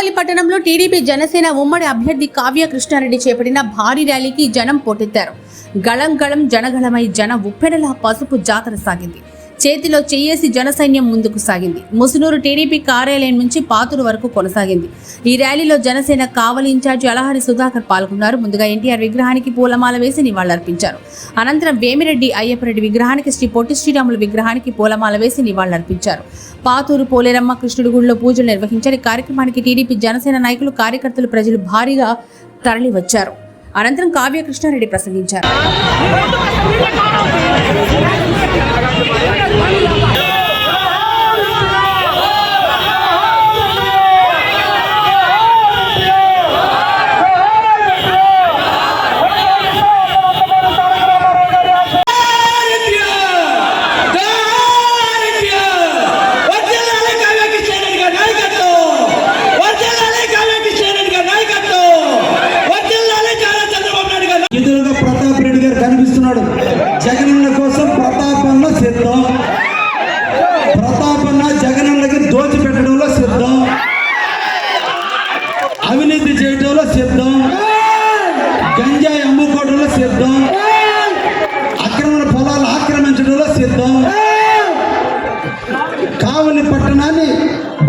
కావలి పట్టణంలో టీడీపీ జనసేన ఉమ్మడి అభ్యర్థి కావ్య కృష్ణారెడ్డి చేపట్టిన భారీ ర్యాలీకి జనం పోటెత్తారు. గళం గళం జనగళమై జన ఉప్పెడలా పసుపు జాతర సాగింది. చేతిలో చెయ్యేసి జనసైన్యం ముందుకు సాగింది. ముసునూరు టీడీపీ కార్యాలయం నుంచి పాతూరు వరకు కొనసాగింది. ఈ ర్యాలీలో జనసేన కావలి ఇన్ఛార్జి అలహరి సుధాకర్ పాల్గొన్నారు. ముందుగా ఎన్టీఆర్ విగ్రహానికి పూలమాల వేసి నివాళులర్పించారు. అనంతరం వేమిరెడ్డి అయ్యప్పరెడ్డి విగ్రహానికి శ్రీ పొట్టి శ్రీరాములు విగ్రహానికి పూలమాల వేసి నివాళులర్పించారు. పాతూరు పోలేరమ్మ కృష్ణుడి గుడిలో పూజలు నిర్వహించారు ఈ కార్యక్రమానికి టీడీపీ జనసేన నాయకులు కార్యకర్తలు ప్రజలు భారీగా తరలివచ్చారు. అనంతరం కావ్య కృష్ణారెడ్డి ప్రసంగించారు.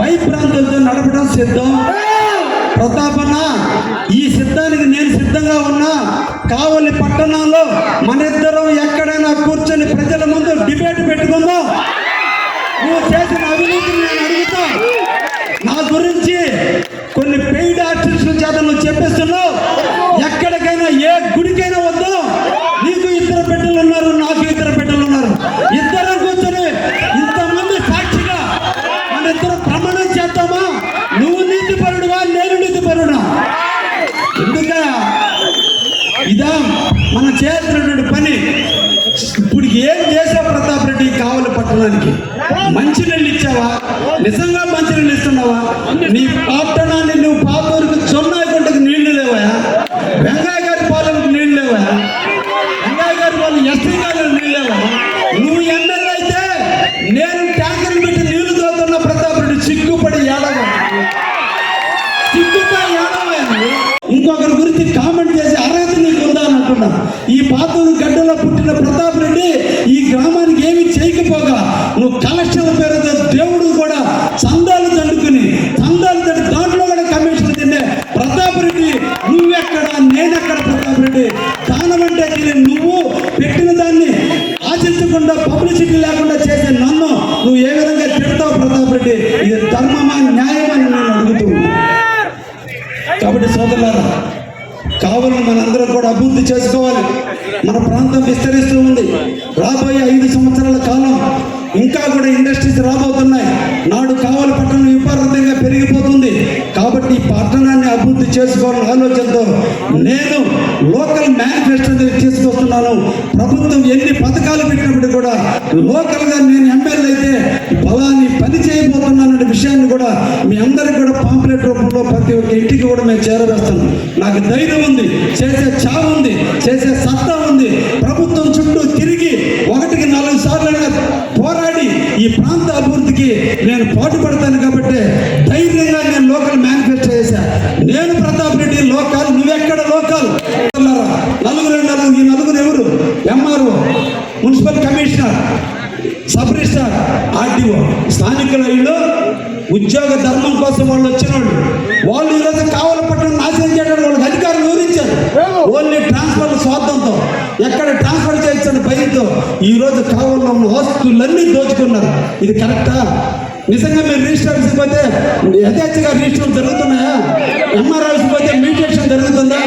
భయభ్రాంతులతో నడపడం సిద్ధం. ప్రతాపన్న ఈ సిద్ధానికి నేను సిద్ధంగా ఉన్నా. కావలి పట్టణంలో మనిద్దరం ఎక్కడైనా కూర్చొని ప్రజల ముందు డిబేట్ పెట్టుకుందాం. నువ్వు చేసిన అవినీతిని నేను అడుగుతా. నా గురించి కొన్ని పెయిడ్ ఆర్టిస్టుల చేత నువ్వు చెప్పేస్తున్నావు పట్టణానికి మంచి నీళ్ళు ఇచ్చావా? నిజంగా మంచి నీళ్ళు ఇస్తున్నావా? నీ పట్టణాన్ని నువ్వు పాతూరుకు చొన్నాయి గుంటకు నీళ్ళు లేవా వెంకయ్య గారి పాలనకు నీళ్ళు లేవా వెంకయ్య గారి పాలన ఎస్టీ గారు నీళ్ళు లేవా నువ్వు ఎమ్మెల్యే అయితే నేను ట్యాంకర్ పెట్టి నీళ్ళు తోతున్న ప్రతాప్ రెడ్డి చిక్కుపడి ఏడవ చిక్కుపై ఏడవ ఇంకొకరి గురించి కామెంట్ చేసి అర్హత నీకు ఉందా అనుకున్నా ఈ పాతూరు గడ్డలో పుట్టిన ప్రతాప్ రెడ్డి ఈ గ్రామానికి ఏమి చేయకపోగా నువ్వు కలెక్షన్ పేరుతో దేవుడు కూడా చందాలు దండుకుని చందాలు దండు దాంట్లో కూడా కమిషన్ తినే ప్రతాప్ రెడ్డి నువ్వెక్కడ నేనెక్కడ ప్రతాప్ రెడ్డి దానం అంటే ఇది నువ్వు పెట్టిన దాన్ని ఆశించకుండా పబ్లిసిటీ లేకుండా చేసే నన్ను నువ్వు ఏ విధంగా తిడతావు ప్రతాప్ రెడ్డి ఇది న్యాయమని నేను అడుగుతున్నా కాబట్టి సోదరులారా కావాలని మనందరం కూడా అభివృద్ధి చేసుకోవాలి. మన ప్రాంతం విస్తరిస్తూ ఉంది. రాబోయే ఐదు సంవత్సరాల కాలం ఇంకా కూడా ఇండస్ట్రీస్ రాబోతున్నాయి. నాడు కావాలి పట్టణం విపరీతంగా పెరిగిపోతుంది. కాబట్టి ఈ పట్టణాన్ని అభివృద్ధి చేసుకోవాలని ఆలోచనతో నేను లోకల్ మేనిఫెస్టో తీసుకొస్తున్నాను ప్రభుత్వం ఎన్ని పథకాలు పెట్టినప్పుడు కూడా లోకల్గా నేను ఎమ్మెల్యే అయితే ఫలాని పని చేయబోతున్నాను అనే విషయాన్ని కూడా మీ అందరికి కూడా పాంప్లెట్ రూపంలో ప్రతి ఒక్క ఇంటికి కూడా మేము చేరవేస్తాను నాకు ధైర్యం ఉంది. చేసే చావు ఉంది. చేసే సత్తా ఉంది. ప్రభుత్వం చుట్టూ తిరిగి ఒకటికి నాలుగు సార్లు పోరాడి ఈ ప్రాంత అభివృద్ధికి నేను పాటుపడతాను కాబట్టి ధైర్యంగా నేను లోకల్ మేనిఫెస్టో చేశా నేను ప్రతాప్ రెడ్డి లోకల్ నువ్వెక్కడ లోకల్ నలుగురు నలుగురు ఈ నలుగురు ఎవరు? MRO municipal commissioner sub registrar RTO. స్థానికుల ఇల్లు ఉద్యోగ ధర్మం కోసం వాళ్ళు వచ్చిన వాళ్ళు వాళ్ళు ఈరోజు కావాలి పట్టణం నాశనం చేయడానికి వాళ్ళకి అధికారులు వివరించారు ఓన్లీ ట్రాన్స్ఫర్ స్వార్థంతో. ఎక్కడ ట్రాన్స్ఫర్ చేయించని భయంతో ఈ రోజు కావాలో ఉన్న వస్తువులన్నీ దోచుకున్నారు. ఇది కరెక్టా? నిజంగా మీరు రిజిస్టర్ ఆఫీస్కి పోతే యథేచ్ఛగా రిజిస్టర్ జరుగుతున్నాయా? ఎంఆర్ ఆఫీస్కి పోతే మ్యూటేషన్ జరుగుతుందా?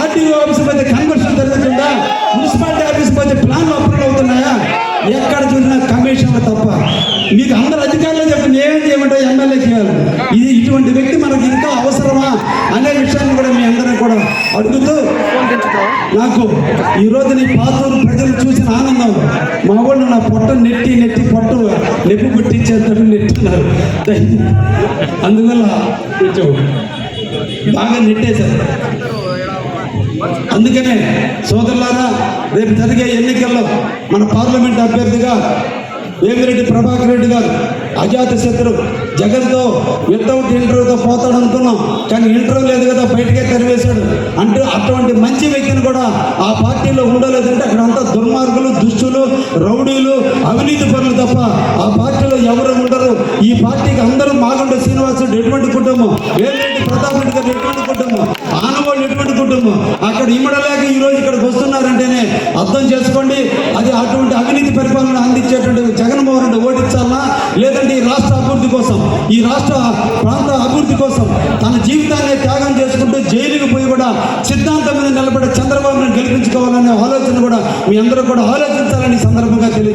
ఆర్టీఓ ఆఫీస్కి పోతే కన్వర్షన్ ఉందా? మున్సిపాలిటీ ఆఫీస్కి పోతే ప్లాన్లు అప్రూవ్ అవుతున్నాయా? ఎక్కడ చూసినా కమిషన్లు తప్ప. మీకు అందరు అధికారులు చెప్పి నేనేం చేయమంటే ఎమ్మెల్యే చేయాలి. ఇది ఇటువంటి వ్యక్తి మనకి ఇంకా అవసరమా? అనే విషయాన్ని కూడా మీ అందరం కూడా అడుగుతూ నాకు ఈ రోజు నీ పాతూరు ప్రజలు చూసిన ఆనందం. మా వాళ్ళు నా పొట్ట నెట్టి నెట్టి పొట్టు నెప్పు పుట్టించేందుకు నెట్టినారు అందువల్ల కొంచెం బాగా నెట్టేశారు. అందుకనే సోదరులారా రేపు జరిగే ఎన్నికల్లో మన పార్లమెంట్ అభ్యర్థిగా వేమిరెడ్డి ప్రభాకర్ రెడ్డి గారు అజాత శత్రు జగన్తో వితౌట్ ఇంటర్వ్యూతో పోతాడు అనుకున్నాం. కానీ ఇంటర్వ్యూ లేదు కదా బయటకే తరివేశాడు అంటే అటువంటి మంచి వ్యక్తిని కూడా ఆ పార్టీలో ఉండలేదంటే అక్కడ అంతా దుర్మార్గులు దుష్టులు రౌడీలు అవినీతి పనులు తప్ప ఆ పార్టీలో ఎవరు ఉండరు. ఈ పార్టీకి అందరూ మాగుండే శ్రీనివాసుడు ఎటువంటి కుటుంబం? ఆనవాళ్ళు ఎటువంటి కుటుంబం? అక్కడ ఇమ్మడలేక ఈ రోజు ఇక్కడికి వస్తున్నారంటేనే అర్థం చేసుకోండి. అది అటువంటి అవినీతి పరిపాలన అందించేటువంటి జగన్మోహన్ రెడ్డి ఓడించాలా లేదంటే ఈ రాష్ట్ర అభివృద్ధి కోసం ఈ రాష్ట్ర ప్రాంత అభివృద్ధి కోసం తన జీవితాన్ని త్యాగం చేసుకుంటూ జైలుకు పోయి కూడా సిద్ధాంతం మీద నిలబడే చంద్రబాబును గెలిపించుకోవాలనే ఆలోచన కూడా మీ అందరూ కూడా ఆలోచించాలని ఈ సందర్భంగా తెలియదు